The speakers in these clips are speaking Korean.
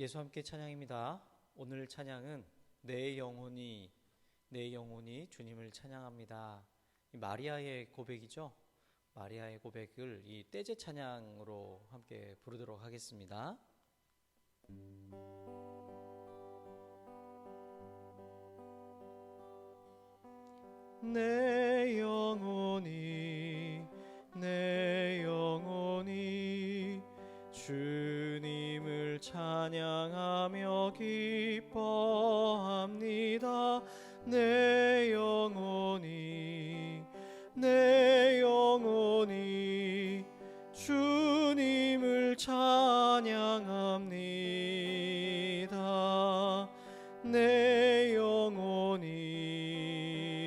예수 함께 찬양입니다. 오늘 찬양은 내 영혼이 내 영혼이 주님을 찬양합니다. 이 마리아의 고백이죠. 마리아의 고백을 이 떼제 찬양으로 함께 부르도록 하겠습니다. 내 영혼이 내 영혼이 주님을 찬양하며 기뻐합니다. 내 영혼이 내 영혼이 주님을 찬양합니다. 내 영혼이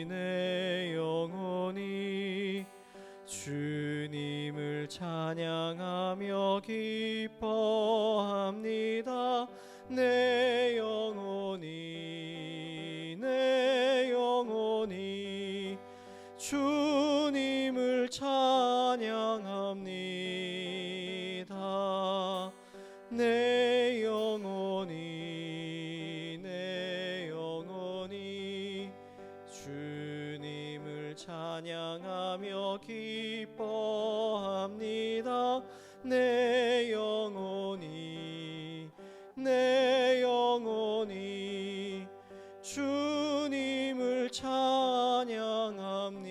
내 영혼이 주님을 찬양하며 기뻐합니다. 내 영혼이 내 영혼이 주님을 찬양합니다. 내 영혼이 내 영혼이 주님을 찬양하며 기뻐합니다. 내 영혼이 내 주님을 찬양합니다.